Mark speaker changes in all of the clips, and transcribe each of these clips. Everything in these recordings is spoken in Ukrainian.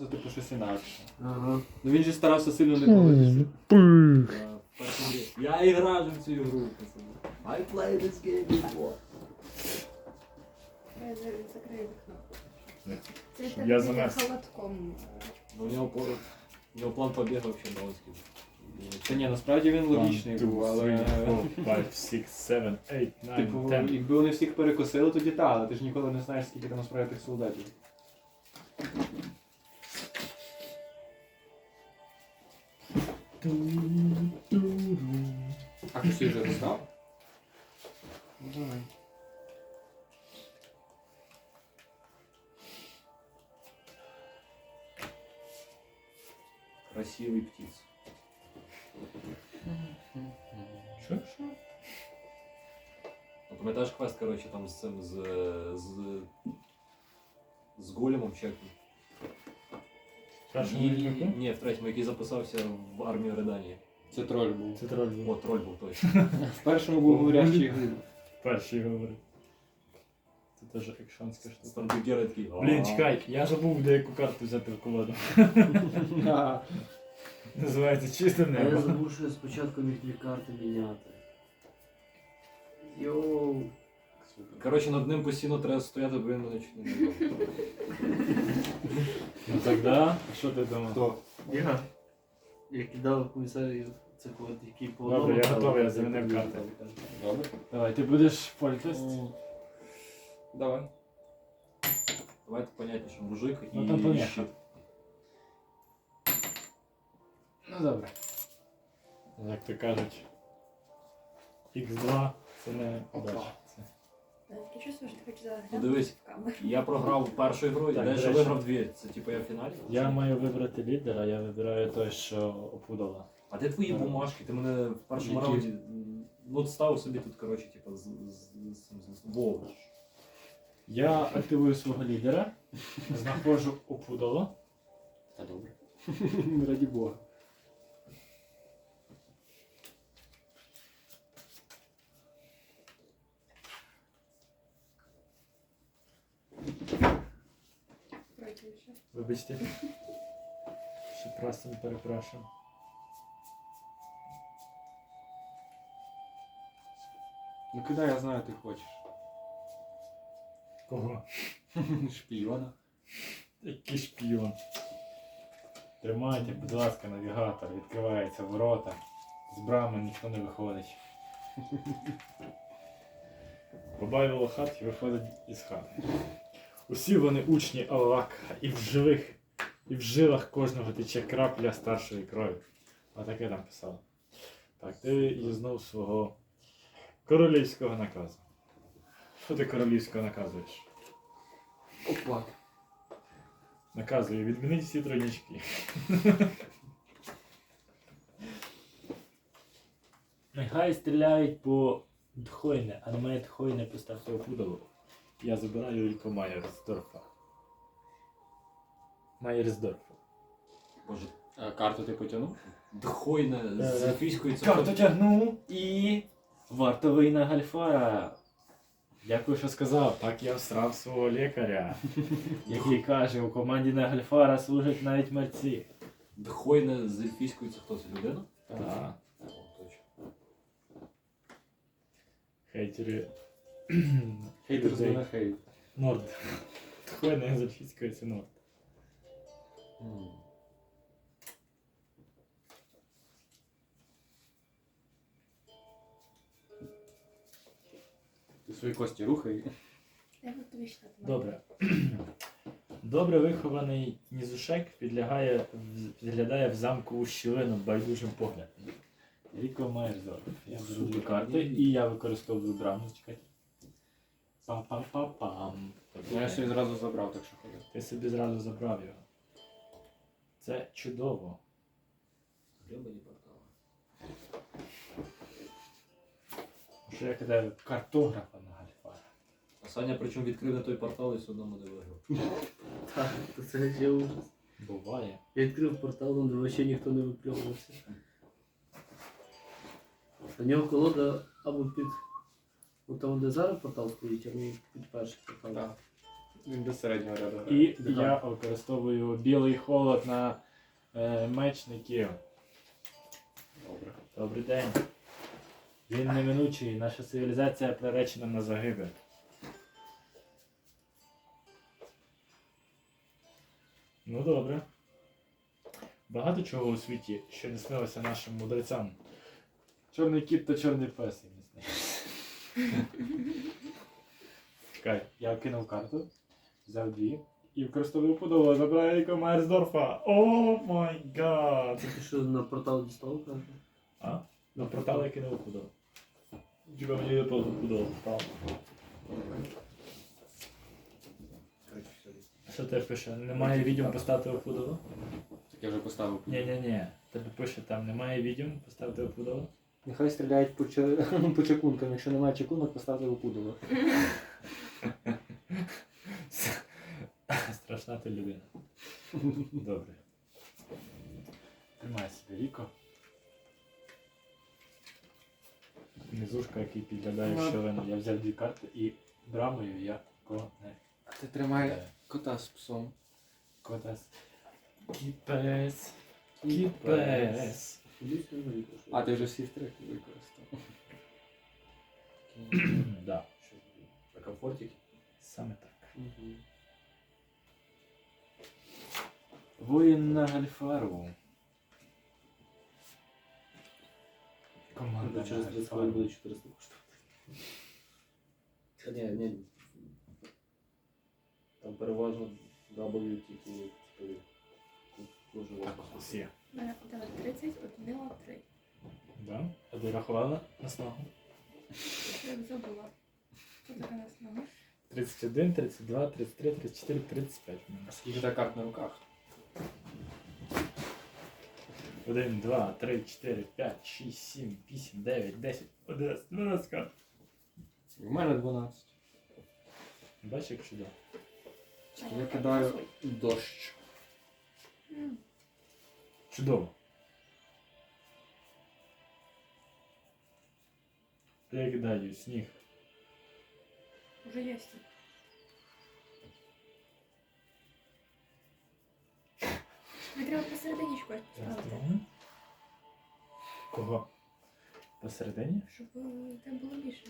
Speaker 1: Це типу щось інакше.
Speaker 2: Ага.
Speaker 1: Ну він же старався сильно не поводитися.
Speaker 3: Е. Я і грав в цю ігру. пацани. I played this game before.
Speaker 4: Я закрию вікно. Це
Speaker 5: я
Speaker 4: під
Speaker 5: замерз.
Speaker 4: холодком.
Speaker 3: Ну, у нього поруч. У нього план побігу взагалі на узкий.
Speaker 1: Та ні, насправді він логічний був, але.
Speaker 5: three, four, five, six, seven, eight, nine,
Speaker 1: Типу,
Speaker 5: ten.
Speaker 1: якби вони всіх перекосили, тоді та, але ти ж ніколи не знаєш, скільки там насправді тих солдатів. А хтось вже роздав? Ну давай.
Speaker 3: Красивий птиц.
Speaker 5: Що? Що?
Speaker 3: Ну, пам'ятаєш квест, коротше, там з цим, з, з големом чи як? він?
Speaker 5: В першому
Speaker 3: Ні. Ні, в третьому, який записався в армію Реданії.
Speaker 1: Це троль був.
Speaker 5: Це троль був.
Speaker 3: О, троль був точно.
Speaker 1: В першому був говорящий гриб.
Speaker 5: Перший говорить. Це теж екшанська штука.
Speaker 3: Там ти Гера такий.
Speaker 5: Блін, чекай, я забув деяку карту взяти в колоду. Називається чисте
Speaker 2: А я
Speaker 5: небо.
Speaker 2: забув, що я спочатку міг дві карти міняти. Йоу.
Speaker 3: Коротше, над ним постійно треба стояти, бо він мене чуть не набив.
Speaker 5: Ну тогда, що ти думав?
Speaker 1: Хто?
Speaker 2: Я. Я кидав комісарів цих от, які по
Speaker 5: Добре,
Speaker 2: одному
Speaker 5: я
Speaker 2: дали,
Speaker 5: готовий, я замінив карти.
Speaker 1: Добре.
Speaker 5: Давай, ти будеш політест?
Speaker 1: Давай.
Speaker 3: Давайте понятніше, мужик і
Speaker 5: Ну, там
Speaker 3: щит.
Speaker 5: Ну добре. Як то кажуть, Х2 це не удача. Це...
Speaker 4: Таке що ти хочеш
Speaker 3: Ну,
Speaker 4: заглянути
Speaker 3: дивись.
Speaker 4: в камеру.
Speaker 3: Я програв першу ігру, і
Speaker 5: Так,
Speaker 3: далі
Speaker 5: до речі.
Speaker 3: виграв дві. Це типу я в фіналі?
Speaker 5: Я маю вибрати лідера, я вибираю той, що опудала.
Speaker 3: А де твої бумажки? Ти мене в першому
Speaker 1: Які?
Speaker 3: раунді. м, Ну, ставив собі тут, коротше, типу, з, з.
Speaker 5: Я активую свого лідера, знаходжу опудало.
Speaker 1: Та добре. Раді Бога.
Speaker 4: Проти вже.
Speaker 5: Вибачте. Ще просто не перепрошую.
Speaker 1: Ну куди я знаю, ти хочеш?
Speaker 5: Кого?
Speaker 1: Шпіона.
Speaker 5: Який шпіон. Тримайте, будь ласка, навігатор, відкриваються ворота. З брами ніхто не виходить. Побавило хат і виходить із хати. Усі вони учні Аллака, і в живих, і в жилах кожного тече крапля старшої крові. Отаке там писало. Так, ти юзнув свого королівського наказу. Що ти королівського наказуєш?
Speaker 1: Опа.
Speaker 5: Наказую, відмініть всі тройнички. Нехай стріляють по Дхойне, а на мене Дхойне поставте опудало. Я забираю Ілько Майерсдорфа. Майерсдорфа.
Speaker 3: Боже,
Speaker 1: А карту ти потягнув?
Speaker 3: дхойне з
Speaker 5: Е,
Speaker 3: ельфійської це.
Speaker 5: Карту тягну і вартовий на Гальфара. Дякую, що сказав. Так я всрав свого лікаря, який каже, у команді на Гальфара служать навіть мерці.
Speaker 3: Дхойне з ельфійської це хто? Це людина?
Speaker 5: Так. Хейтери.
Speaker 1: Хейтер
Speaker 5: Людей.
Speaker 1: знову хейт.
Speaker 5: Норд. Тхойне з ельфійської це Норд.
Speaker 3: М.
Speaker 1: Ти свої кості рухай.
Speaker 4: Я буду тобі читати.
Speaker 5: Добре. Добре вихований нізушек підлягає, в- підглядає в замку у щілину байдужим поглядом. Ріко Майерзор. Я беру дві карти і я використовую браму. Чекайте. Пам-пам-пам-пам.
Speaker 1: Ну, я собі зразу забрав, так що ходи.
Speaker 5: Ти собі зразу забрав його. Це чудово.
Speaker 3: Гребані портали.
Speaker 5: Що я кидаю картографа на Гальфара.
Speaker 3: А Саня причому відкрив на той портал і все одно мене виграв.
Speaker 2: Так, то це ще ужас.
Speaker 5: Буває.
Speaker 2: Я відкрив портал, де взагалі ніхто не випльовувався. У нього колода або під. Ну там, де зараз портал стоїть, або під перший портал.
Speaker 1: Так. Він без середнього ряду
Speaker 5: І
Speaker 1: грає.
Speaker 5: я використовую білий холод на е, мечників.
Speaker 1: Добре.
Speaker 5: Добрий день. Він неминучий, наша цивілізація приречена на загибель. Ну добре. Багато чого у світі, що не снилося нашим мудрецям. Чорний кіт та чорний пес їм не снилося. Чекай, я кинув карту, взяв дві і використовую подолу, забираю Еріка Майерсдорфа. О май гад!
Speaker 2: Це ти що на портал дістав, каже?
Speaker 5: А? На портал я кинув подолу. Чекай, мені не просто подолу. Що тебе пише? Немає відео поставити у подолу?
Speaker 1: Так я вже поставив.
Speaker 5: Ні, ні, ні. Тебе пише там немає відео, поставити у подолу.
Speaker 1: Нехай стріляють по, ча... по чекункам. Якщо немає чекунок, поставте опудово.
Speaker 5: Страшна ти людина. Добре. Тримай себе, Ріко. Низушка, який підглядає
Speaker 1: Ну.
Speaker 5: щелину. Я взяв дві карти і драмою я коне.
Speaker 1: А ти тримай кота з псом.
Speaker 5: Котас. Кіпес. Кіпес.
Speaker 1: А ти вже всі стрихи використав.
Speaker 5: Да?
Speaker 2: На комфортик?
Speaker 5: саме так. Воїн на Гальфару. Команда
Speaker 2: Через
Speaker 5: на
Speaker 2: 30 хвилин буде 400 коштувати. Та ні, ні. Там переважно W тільки типу, дуже важко.
Speaker 5: Всі.
Speaker 4: У мене дала 30, однила 3.
Speaker 5: Да? А ти рахувала на снагу?
Speaker 4: Я як забула. Що таке на снова?
Speaker 5: 31, 32, 33, 34, 35. в мене.
Speaker 1: Скільки та карт на руках?
Speaker 5: 1, 2, 3, 4, 5, 6, 7, 8, 9, 10, 11, 12 карт.
Speaker 1: У мене 12.
Speaker 5: Бачиш, як чудово.
Speaker 1: Я кидаю дощ.
Speaker 4: М,
Speaker 5: Чудово. Я кидаю сніг.
Speaker 4: Уже є. Мені треба посередині щось поставити,
Speaker 5: Кого? Посередині?
Speaker 4: щоб е, там було більше.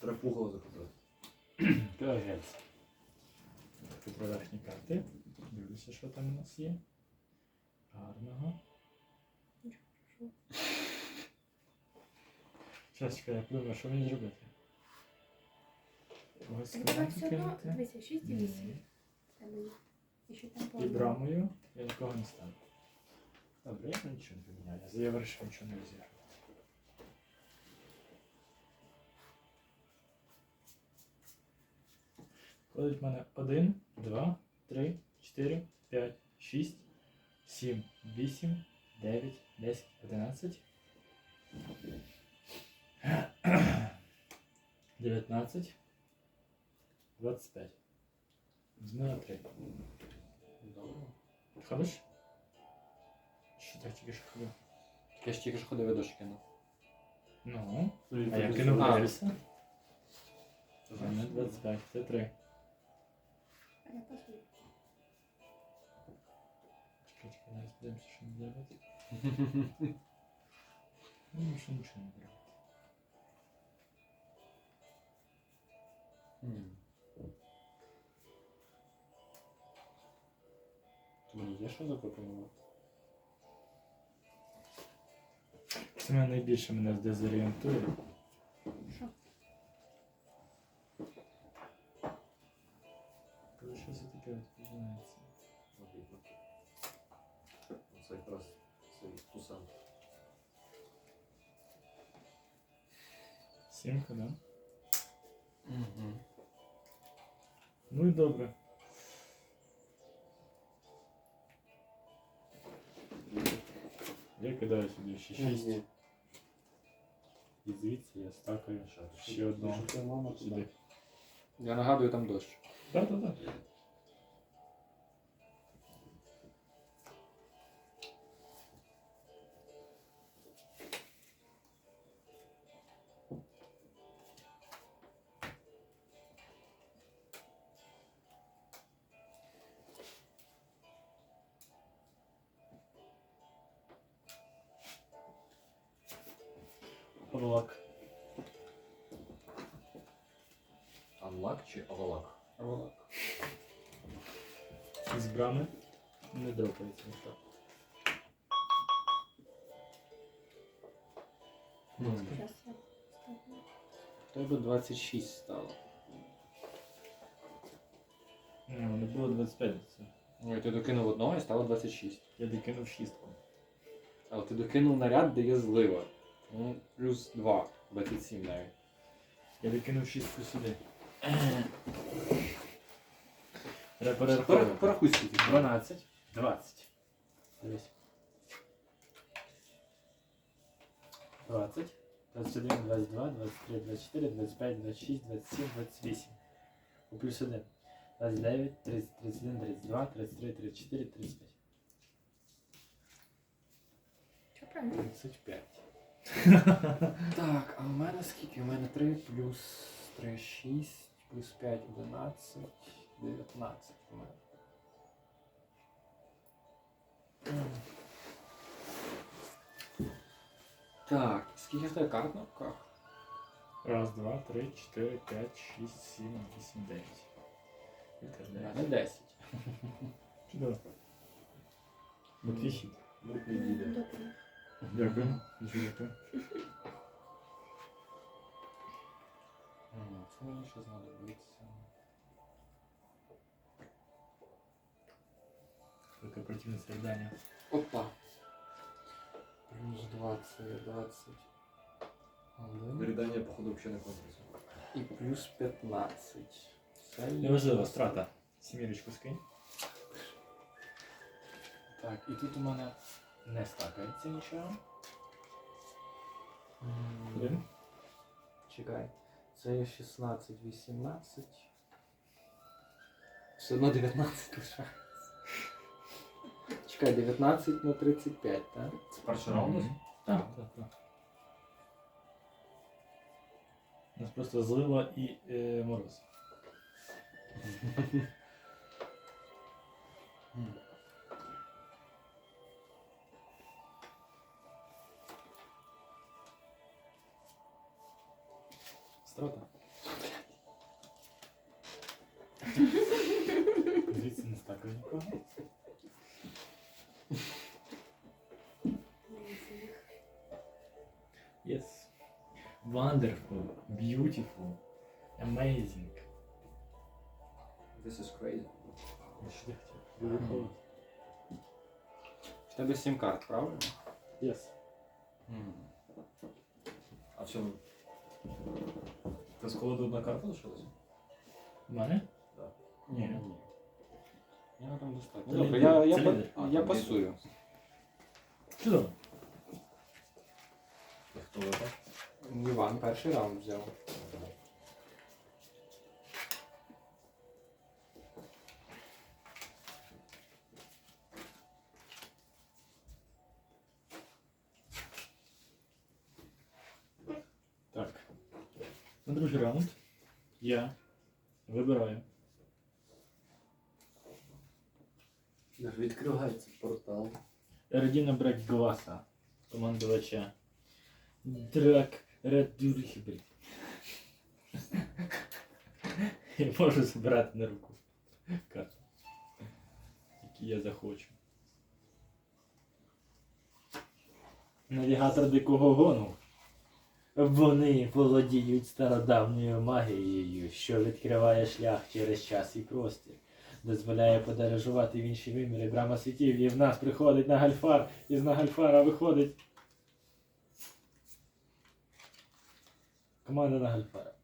Speaker 2: Треба- пугало захопити.
Speaker 5: Кагець. Такі продажні карти. Дивлюся, що там у нас є. Гарного.
Speaker 4: Що?
Speaker 5: Зараз чекай, я подумаю, що мені зробити. Ось
Speaker 4: Так давай все одно, дивися, 6 і 8.
Speaker 5: Ні.
Speaker 4: І ще там по
Speaker 5: І
Speaker 4: одному.
Speaker 5: брамою я нікого не ставлю. Добре, я нічого не поміняю. Я вирішив нічого не розігрувати. Ходить в мене 1, 2, 3, 4, 5, 6, 7, 8, 9, 10, 11, 19, 25. З мене 3.
Speaker 1: Добре.
Speaker 5: Ходиш? Що так тільки що ходив?
Speaker 1: Я ж тільки ж ходив і дощ кинув.
Speaker 5: Ну, а
Speaker 2: А
Speaker 5: я кинув
Speaker 1: А.
Speaker 5: Ельса. 25, це 3.
Speaker 4: Я пасую.
Speaker 5: Чекай, чекай, зараз подивимося, що не зробити. Ну, що нічого не зробити.
Speaker 1: То Мені є що запропонувати?
Speaker 5: Це мене найбільше мене дезорієнтує. є стака інша. Ще
Speaker 2: одну.
Speaker 5: Сюди.
Speaker 1: Я нагадую, там дощ.
Speaker 5: Так, так, так. Лак.
Speaker 3: Анлак чи авалак?
Speaker 1: Ролак.
Speaker 5: Із брами. Не дропається.
Speaker 4: Зараз я ставлю.
Speaker 1: В тебе 26 стало.
Speaker 5: Не, не було 25 це.
Speaker 1: Ой, ти докинув одного і стало 26.
Speaker 5: Я докинув шістку.
Speaker 1: Але ти докинув наряд, де є злива. Ну, плюс 2, 27 навіть.
Speaker 5: Я докинув шістку сюди.
Speaker 1: Порахуй скільки.
Speaker 5: 12, 20.
Speaker 1: Дивись.
Speaker 5: 20, 21, 22, 23, 24, 25, 26, 27, 28. У плюс 1. 29, 30, 31, 32, 33, 34, 35.
Speaker 4: Що правильно?
Speaker 1: 35. Так, а у мене скільки? У мене 3 плюс 3, 6, плюс 5, 11, 19 у мене. Так, скільки в тебе карт на руках?
Speaker 5: Раз, два, три, чотири, п'ять, шість, сім, вісім, дев'ять.
Speaker 1: У мене 10.
Speaker 5: Чудово. Бо твій хід.
Speaker 3: Друг неділя.
Speaker 4: Добре.
Speaker 5: Дякую. Дуже дякую.
Speaker 1: М, мені ще знадобиться.
Speaker 5: Таке противне.
Speaker 1: Опа. Плюс 20, 20. Один.
Speaker 3: Рідання, походу, взагалі не конкурсу.
Speaker 1: І плюс 15. Це
Speaker 5: Неважливо, страта. Сімірочку скинь.
Speaker 1: Так, і тут у мене не стакається нічого. М,
Speaker 5: Один.
Speaker 1: Чекай. Це є 16, 18. Все одно 19 лише. Чекай, 19 на 35, так?
Speaker 3: Це перша раунд?
Speaker 5: Так, так, так. У нас просто злива і е, мороз. Страта. Звідси не стакає нікого. Yes. Wonderful, beautiful, amazing.
Speaker 3: This is crazy.
Speaker 5: Я що ти хотів? Дуже холодно.
Speaker 1: В тебе 7 карт, правильно?
Speaker 5: Yes.
Speaker 3: А в чому? Ти з колоди одна карта лишилася?
Speaker 5: У мене?
Speaker 1: Ні.
Speaker 5: Ні.
Speaker 1: Я там достатньо.
Speaker 5: Це
Speaker 1: Добре,
Speaker 5: лідер.
Speaker 1: я, я,
Speaker 5: Це лідер.
Speaker 3: А,
Speaker 1: я
Speaker 3: там
Speaker 1: пасую.
Speaker 5: Чудово.
Speaker 3: Хто випав?
Speaker 1: Іван перший раунд взяв.
Speaker 5: На другий раунд я вибираю
Speaker 3: Відкривається портал.
Speaker 5: Ердіна Брекгласа, командувача Драк Редюрхібрід. Я можу збирати на руку карти, які я захочу. Навігатор дикого гону. Вони володіють стародавньою магією, що відкриває шлях через час і простір. Дозволяє подорожувати в інші виміри брама світів, і в нас приходить на Гальфар, і з Нагальфара виходить. Команда на Гальфара.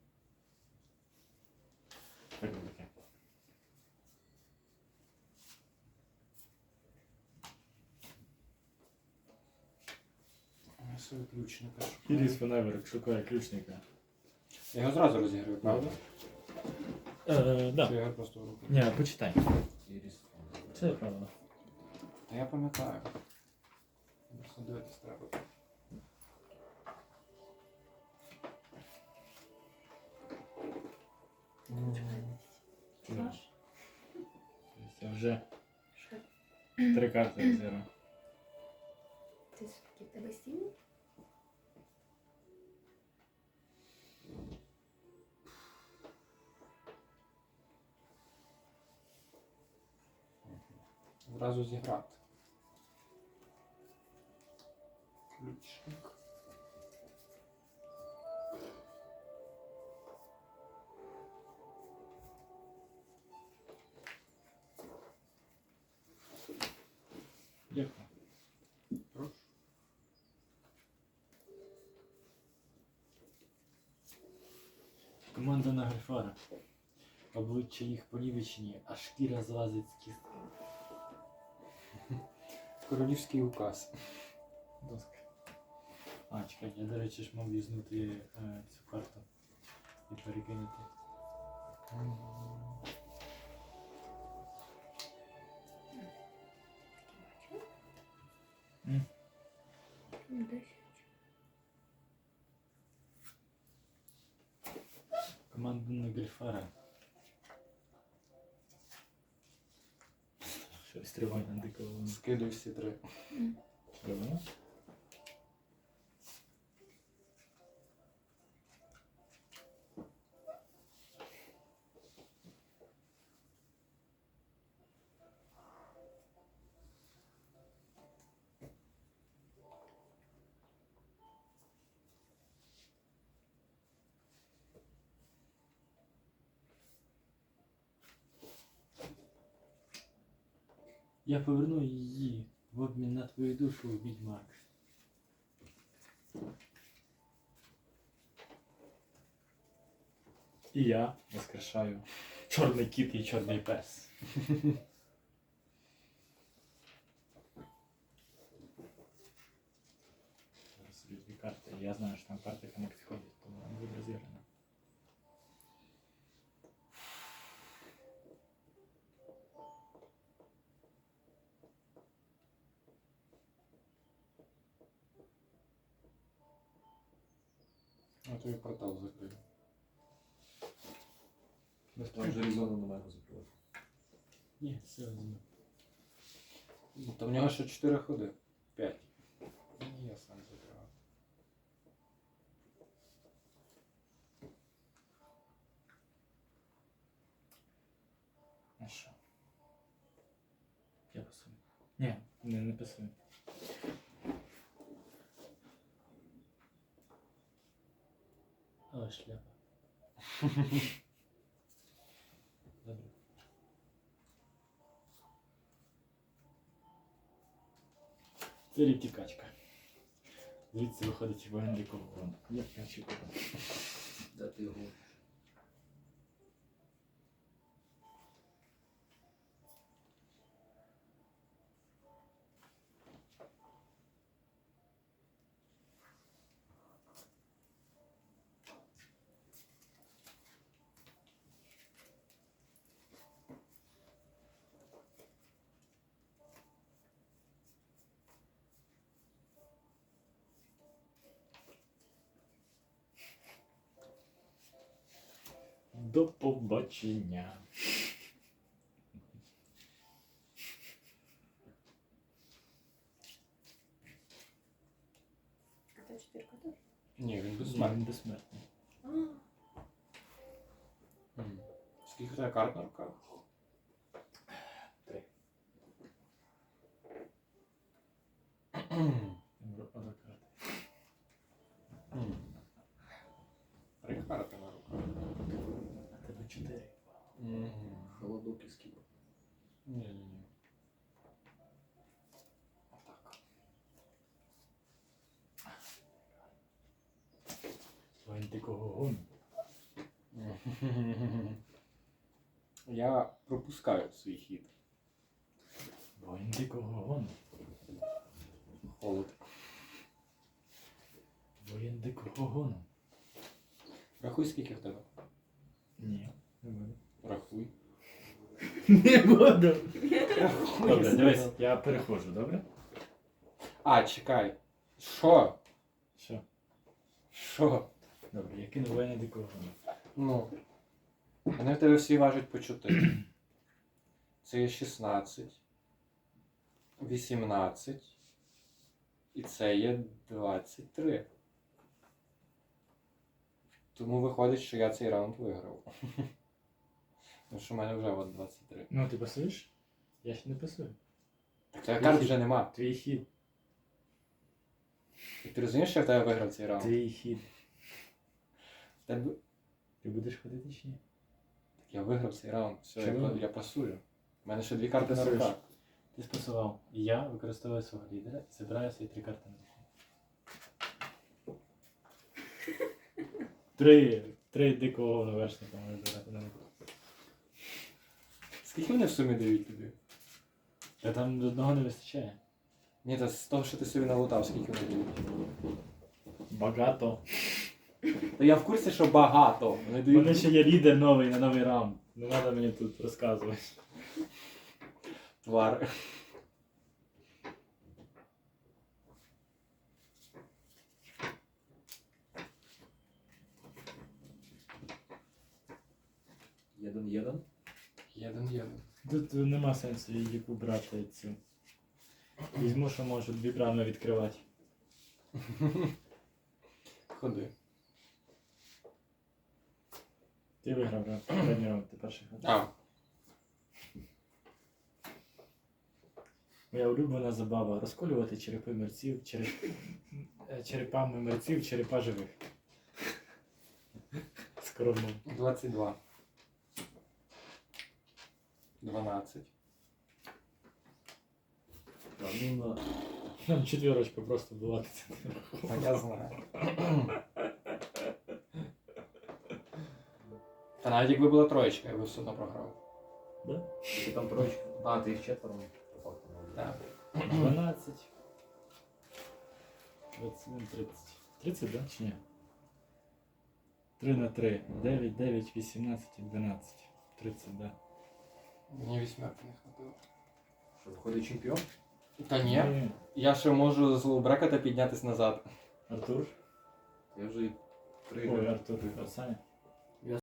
Speaker 1: Я свою ключника.
Speaker 5: Іріс Феневерик шукає ключника.
Speaker 1: Я його зразу розіграю, правда?
Speaker 5: Е, да.
Speaker 1: Чи я його просто в руки?
Speaker 5: Ні, почитай.
Speaker 3: Іріс.
Speaker 5: Це правда.
Speaker 1: Та я пам'ятаю. Просто дивитись треба.
Speaker 4: Ваш?
Speaker 5: Я вже
Speaker 4: Що?
Speaker 5: три карти розіграв.
Speaker 4: Ти скільки в тебе сім?
Speaker 1: Зразу зіграти. Ключник.
Speaker 5: Дякую.
Speaker 1: Прошу.
Speaker 5: Команда на Грифара. Обличчя їх понівечені, а шкіра злазить з кістки.
Speaker 1: Королівський указ.
Speaker 5: Доска. А, чекай, я, до речі, ж мав візнути е, цю карту і перекинути.
Speaker 4: Десять.
Speaker 5: Команда на Грифара. Триває на дикого.
Speaker 1: Скидуй всі три.
Speaker 5: Треба? Я поверну її в обмін на твою душу, відьмак. І я воскрешаю чорний кіт і чорний пес. Зараз дві карти. Я знаю, що там карти яка не підходять, тому вона буде розіграна.
Speaker 1: А то я портал закрию.
Speaker 5: Без
Speaker 2: Там же Різону на мене закривати.
Speaker 5: Ні, все візьму.
Speaker 1: Ну, Та в нього ще 4 ходи. 5. Ні, я сам закривав.
Speaker 5: А що? Я пасую. Ні, не, не пасую. Але шляпа. Добре. Це рік і качка. Звідси виходить воєнний кордон. Як я очікував.
Speaker 2: Дати його?
Speaker 5: До побачення.
Speaker 4: А це четвірка теж?
Speaker 1: Ні, він безсмертний.
Speaker 5: Він безсмертний.
Speaker 4: А,
Speaker 1: Мгм. Скільки у тебе карт на руках?
Speaker 5: Три. Одна карта.
Speaker 1: Мгм. Три карти на руках.
Speaker 5: А тебе чотири.
Speaker 1: Мгм.
Speaker 2: Холодок і скіп.
Speaker 1: Ні-ні-ні. Отак.
Speaker 5: Воїн дикого гону.
Speaker 1: Я пропускаю свій хід.
Speaker 5: Воїн дикого гону.
Speaker 1: Холод.
Speaker 5: Воїн дикого гону.
Speaker 1: Рахуй, скільки в тебе.
Speaker 5: Ні, не буду.
Speaker 1: Рахуй.
Speaker 5: Не буду.
Speaker 1: Рахуй.
Speaker 5: Добре, дивись, я переходжу, добре?
Speaker 1: А, чекай. Що?
Speaker 5: Що?
Speaker 1: Що?
Speaker 5: Добре, я кину воїна дикого гону.
Speaker 1: Ну. Вони в тебе всі важать по 4. Це є 16. 18. І це є 23. Тому виходить, що я цей раунд виграв. Тому що в мене вже от 23.
Speaker 5: Ну, ти пасуєш? Я ще не пасую.
Speaker 1: Тебе карт вже нема.
Speaker 5: Твій хід.
Speaker 1: І ти розумієш, що я в тебе виграв цей раунд?
Speaker 5: Твій хід.
Speaker 1: Тебе...
Speaker 5: Ти будеш ходити чи ні?
Speaker 1: Я виграв цей раунд. Все, я,
Speaker 5: Чому?
Speaker 1: я пасую. У мене ще дві карти на
Speaker 5: Пасуєш.
Speaker 1: руках.
Speaker 5: Ти спасував. І я використовую свого лідера і забираю свої три карти на руку. Три. Три дикого навершника можу забирати на руку.
Speaker 1: Скільки вони в сумі дають тобі?
Speaker 5: Та там одного не вистачає.
Speaker 1: Ні, та з того, що ти собі налутав, скільки вони дають.
Speaker 5: Багато.
Speaker 1: Та я в курсі, що багато. Вони
Speaker 5: У
Speaker 1: дають.
Speaker 5: мене ще є лідер новий на новий раунд. Не треба мені тут розказувати.
Speaker 1: Твар.
Speaker 3: Єден єден.
Speaker 1: Єден єден.
Speaker 5: Тут нема сенсу її брати цю. Візьму, що можу дві брами відкривати.
Speaker 1: Ходи.
Speaker 5: Ти виграв раунд. Попередній раунд, ти перший ходив.
Speaker 1: А,
Speaker 5: Моя улюблена забава розколювати черепи мерців, череп... е, черепами мерців, черепа живих. Скромно.
Speaker 1: 22. 12.
Speaker 3: Так, ну на.
Speaker 5: Нам четверочка просто була.
Speaker 1: Так я знаю. Та навіть якби була троєчка, я би все одно програв.
Speaker 5: Да?
Speaker 3: Ти там троєчка. А, ти їх четверо. по факту, ну,
Speaker 1: Так.
Speaker 5: 12. 21, 30. 30, да? Чи ні? 3 на 3. 9, 9, 18 і 12. 30, да.
Speaker 1: Мені вісьмерки не хватило.
Speaker 3: Що, виходить чемпіон?
Speaker 1: Та ні. Я ще можу з лоубрекета піднятись назад.
Speaker 5: Артур?
Speaker 3: Я вже і три.
Speaker 5: Ой, Артур. Арсаня.